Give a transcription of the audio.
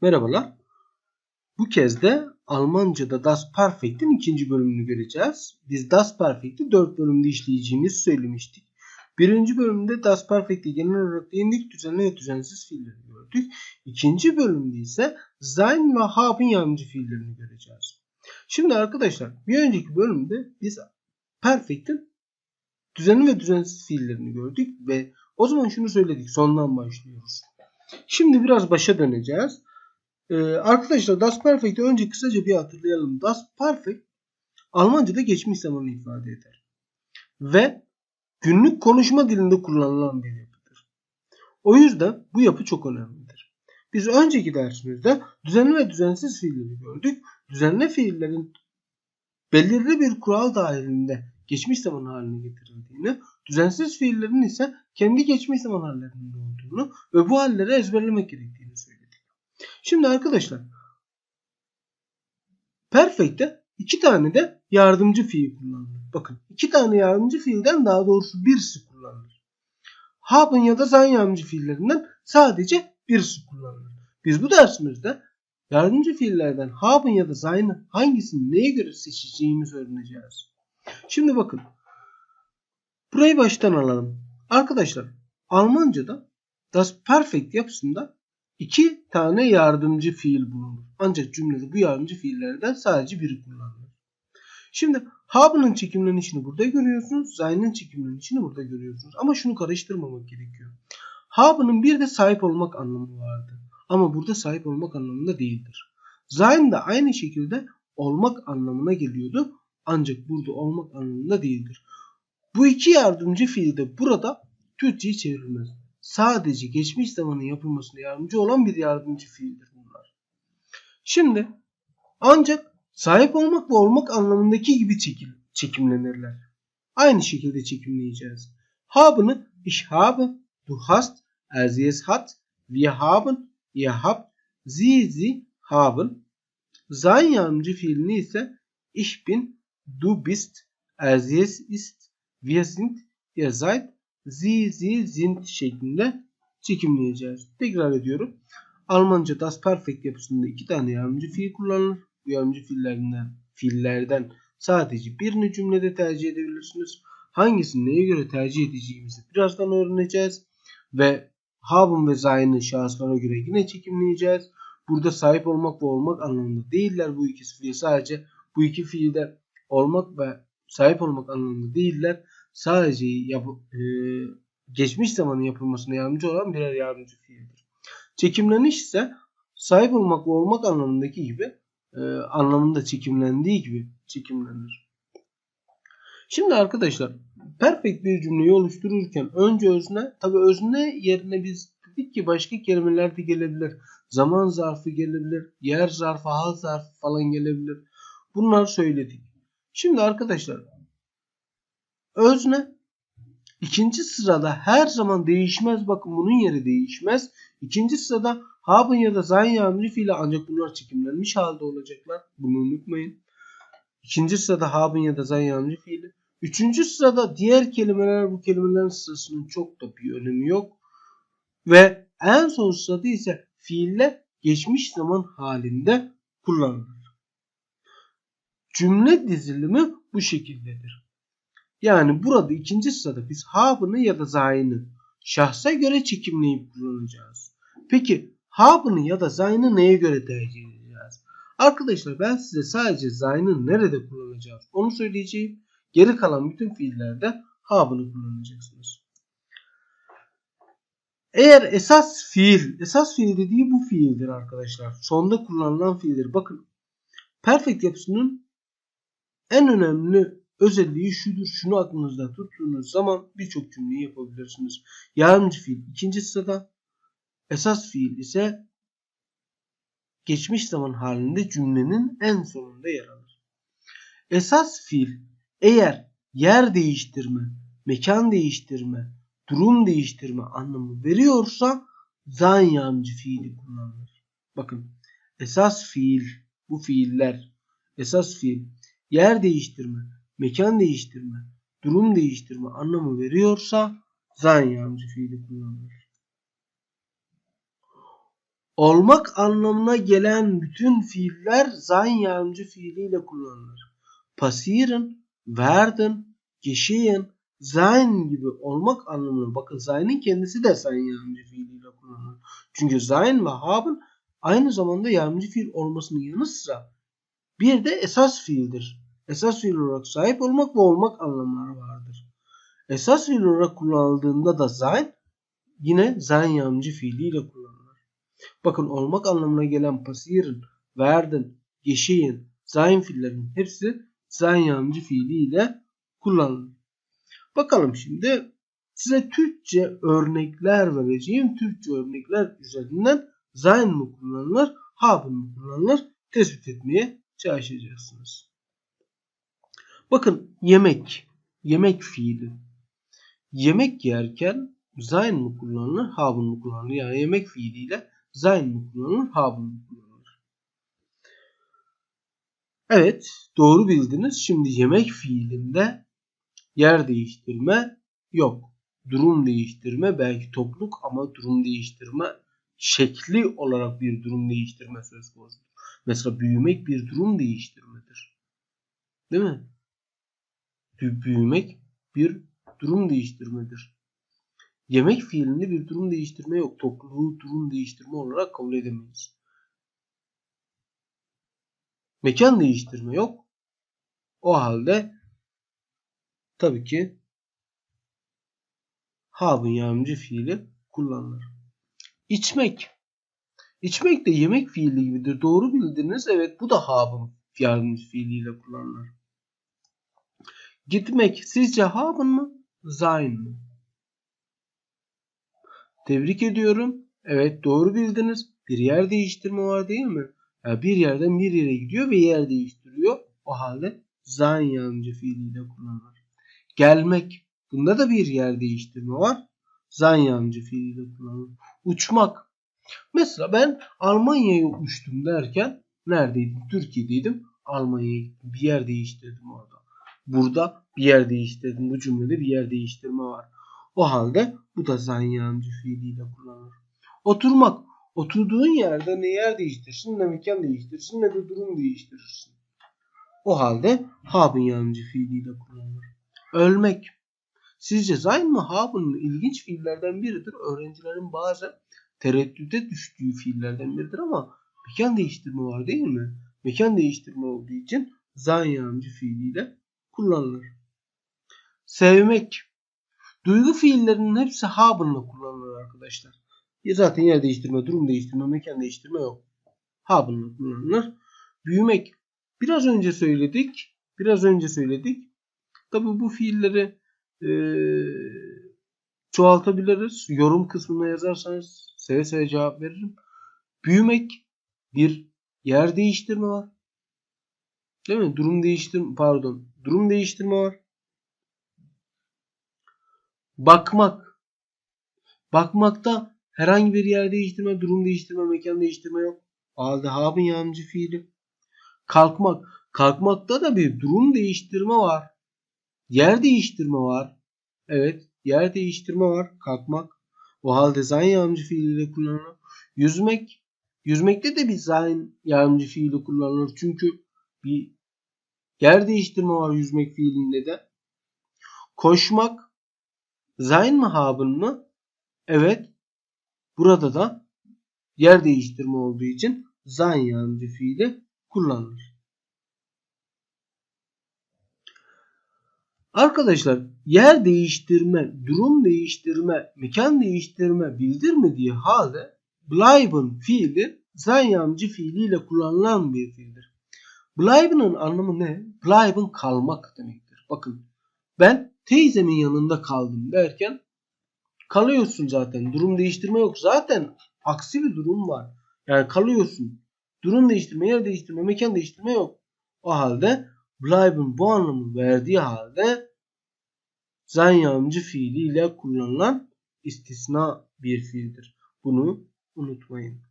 Merhabalar. Bu kez de Almanca'da Das Perfect'in ikinci bölümünü göreceğiz. Biz Das Perfect'i 4 bölümde işleyeceğimizi söylemiştik. Birinci bölümde Das Perfect'i genel olarak değindik. Düzenli ve düzensiz fiilleri gördük. İkinci bölümde ise sein ve haben yardımcı fiillerini göreceğiz. Şimdi arkadaşlar bir önceki bölümde biz Perfect'in düzenli ve düzensiz fiillerini gördük ve o zaman şunu söyledik. Sondan başlıyoruz. Şimdi biraz başa döneceğiz. Ee, arkadaşlar Das Perfect'i önce kısaca bir hatırlayalım. Das Perfect Almanca'da geçmiş zamanı ifade eder. Ve günlük konuşma dilinde kullanılan bir yapıdır. O yüzden bu yapı çok önemlidir. Biz önceki dersimizde düzenli ve düzensiz fiilleri gördük. Düzenli fiillerin belirli bir kural dahilinde geçmiş zaman haline getirildiğini, düzensiz fiillerin ise kendi geçmiş zaman hallerinde olduğunu ve bu halleri ezberlemek gerektiğini. Şimdi arkadaşlar Perfect'te iki tane de yardımcı fiil kullanılır. Bakın iki tane yardımcı fiilden daha doğrusu birisi kullanılır. Haben ya da sein yardımcı fiillerinden sadece birisi kullanılır. Biz bu dersimizde yardımcı fiillerden haben ya da sein'i hangisini neye göre seçeceğimizi öğreneceğiz. Şimdi bakın. Burayı baştan alalım. Arkadaşlar Almanca'da das Perfect yapısında iki tane yardımcı fiil bulunur. Ancak cümlede bu yardımcı fiillerden sadece biri kullanılır. Şimdi habe'nin çekimlenişini burada görüyorsunuz. Sein'in çekimlenişini burada görüyorsunuz. Ama şunu karıştırmamak gerekiyor. Habe'nin bir de sahip olmak anlamı vardı. Ama burada sahip olmak anlamında değildir. Sein de aynı şekilde olmak anlamına geliyordu. Ancak burada olmak anlamında değildir. Bu iki yardımcı fiil de burada Türkçe'yi çevrilmez. Sadece geçmiş zamanın yapılmasına yardımcı olan bir yardımcı fiildir bunlar. Şimdi ancak sahip olmak ve olmak anlamındaki gibi çekim, çekimlenirler. Aynı şekilde çekimleyeceğiz. Haben'ı ich habe, du hast, er sie es hat, wir haben, ihr habt, sie sie haben. Sein yardımcı fiilini ise ich bin, du bist, er sie es ist, wir sind, ihr seid, sie, sie sind şeklinde çekimleyeceğiz. Tekrar ediyorum. Almanca das perfect yapısında iki tane yardımcı fiil kullanılır. Bu yardımcı fiillerden, fiillerden sadece birini cümlede tercih edebilirsiniz. Hangisini neye göre tercih edeceğimizi birazdan öğreneceğiz. Ve haben ve sein'i şahıslara göre yine çekimleyeceğiz. Burada sahip olmak ve olmak anlamında değiller bu ikisi fiil. Sadece bu iki fiilde olmak ve sahip olmak anlamında değiller sadece yap, e, geçmiş zamanın yapılmasına yardımcı olan birer yardımcı fiildir. Çekimleniş ise sahip olmak ve olmak anlamındaki gibi e, anlamında çekimlendiği gibi çekimlenir. Şimdi arkadaşlar perfect bir cümleyi oluştururken önce özne tabi özne yerine biz dedik ki başka kelimeler de gelebilir. Zaman zarfı gelebilir, yer zarfı, hal zarfı falan gelebilir. Bunları söyledik. Şimdi arkadaşlar Özne ikinci sırada her zaman değişmez. Bakın bunun yeri değişmez. İkinci sırada haben ya da sein yardımcı fiili ancak bunlar çekimlenmiş halde olacaklar. Bunu unutmayın. İkinci sırada haben ya da sein yardımcı fiili. Üçüncü sırada diğer kelimeler bu kelimelerin sırasının çok da bir önemi yok. Ve en son sırada ise fiiller geçmiş zaman halinde kullanılır. Cümle dizilimi bu şekildedir. Yani burada ikinci sırada biz habe'ını ya da sein'i şahsa göre çekimleyip kullanacağız. Peki habe'ını ya da sein'i neye göre tercih edeceğiz? Arkadaşlar ben size sadece sein'i nerede kullanacağız onu söyleyeceğim. Geri kalan bütün fiillerde habe'ını kullanacaksınız. Eğer esas fiil, esas fiil dediği bu fiildir arkadaşlar. Sonda kullanılan fiildir. Bakın perfect yapısının en önemli özelliği şudur. Şunu aklınızda tuttuğunuz zaman birçok cümleyi yapabilirsiniz. Yardımcı fiil ikinci sırada. Esas fiil ise geçmiş zaman halinde cümlenin en sonunda yer alır. Esas fiil eğer yer değiştirme, mekan değiştirme, durum değiştirme anlamı veriyorsa zan yardımcı fiili kullanılır. Bakın esas fiil bu fiiller esas fiil yer değiştirme, mekan değiştirme, durum değiştirme anlamı veriyorsa zan yardımcı fiili kullanılır. olmak anlamına gelen bütün fiiller sein yardımcı fiiliyle kullanılır. Passieren, werden, geschehen, sein gibi olmak anlamına bakın sein'in kendisi de sein yardımcı fiiliyle kullanılır. Çünkü sein ve haben aynı zamanda yardımcı fiil olmasının yanı sıra bir de esas fiildir. Esas fiil olarak sahip olmak ve olmak anlamları vardır. Esas fiil olarak kullanıldığında da sein yine sein yardımcı fiiliyle kullanılır. Bakın olmak anlamına gelen passieren, werden, geschehen, sein fiillerin hepsi sein yardımcı fiiliyle kullanılır. Bakalım şimdi size Türkçe örnekler vereceğim. Türkçe örnekler üzerinden sein mi kullanılır, haben mı kullanılır tespit etmeye çalışacaksınız. Bakın yemek, yemek fiili. Yemek yerken sein mi kullanılır, haben mı kullanılır? Yani yemek fiiliyle sein mi kullanılır, haben mı kullanılır? Evet, doğru bildiniz. Şimdi yemek fiilinde yer değiştirme yok. Durum değiştirme belki topluk ama durum değiştirme şekli olarak bir durum değiştirme söz konusu. Mesela büyümek bir durum değiştirmedir. Değil mi? Büyümek bir durum değiştirmedir. Yemek fiilinde bir durum değiştirme yok. Topluluğu durum değiştirme olarak kabul edemeyiz. Mekan değiştirme yok. O halde tabii ki haben yardımcı fiili kullanılır. İçmek. İçmek de yemek fiili gibidir. Doğru bildiniz. Evet bu da haben yardımcı fiiliyle kullanılır. Gitmek sizce haben mı? Sein mi? Tebrik ediyorum. Evet doğru bildiniz. Bir yer değiştirme var değil mi? Yani bir yerden bir yere gidiyor ve yer değiştiriyor. O halde sein yardımcı fiiliyle kullanılır. Gelmek. Bunda da bir yer değiştirme var. Sein yardımcı fiiliyle kullanılır. Uçmak. Mesela ben Almanya'ya uçtum derken neredeydim? Türkiye'deydim. Almanya'ya. Bir yer değiştirdim orada. Burada bir yer değiştirdim. Bu cümlede bir yer değiştirme var. O halde bu da yardımcı fiiliyle kullanılır. Oturmak. Oturduğun yerde ne yer değiştirsin ne mekan değiştirsin ne de durum değiştirirsin. O halde haben yardımcı fiiliyle kullanılır. Ölmek. Sizce haben mı ilginç fiillerden biridir. Öğrencilerin bazen tereddüte düştüğü fiillerden biridir ama mekan değiştirme var değil mi? Mekan değiştirme olduğu için sein yardımcı fiiliyle kullanılır. Sevmek. Duygu fiillerinin hepsi haben'la kullanılır arkadaşlar. Ya zaten yer değiştirme, durum değiştirme, mekan değiştirme yok. Haben'la kullanılır. Büyümek. Biraz önce söyledik. Biraz önce söyledik. Tabi bu fiilleri e, çoğaltabiliriz. Yorum kısmına yazarsanız seve seve cevap veririm. Büyümek bir yer değiştirme var. Değil mi? Durum değiştirme pardon. Durum değiştirme var. Bakmak. Bakmakta herhangi bir yer değiştirme, durum değiştirme, mekan değiştirme yok. Halde haben yardımcı fiili. Kalkmak. Kalkmakta da bir durum değiştirme var. Yer değiştirme var. Evet, yer değiştirme var. Kalkmak. O halde sein yardımcı fiiliyle kullanılır. Yüzmek. Yüzmekte de bir sein yardımcı fiili kullanılır. Çünkü bir yer değiştirme var yüzmek fiilinde de. Koşmak. Sein mi haben mı? Evet. Burada da yer değiştirme olduğu için sein yardımcı fiili kullanılır. Arkadaşlar yer değiştirme, durum değiştirme, mekan değiştirme bildirmediği halde bleiben fiili sein yardımcı fiiliyle kullanılan bir fiildir. Bleiben'ın anlamı ne? Bleiben kalmak demektir. Bakın ben teyzemin yanında kaldım derken kalıyorsun zaten. Durum değiştirme yok. Zaten aksi bir durum var. Yani kalıyorsun. Durum değiştirme, yer değiştirme, mekan değiştirme yok. O halde bleiben bu anlamı verdiği halde sein yardımcı fiiliyle kullanılan istisna bir fiildir. Bunu unutmayın.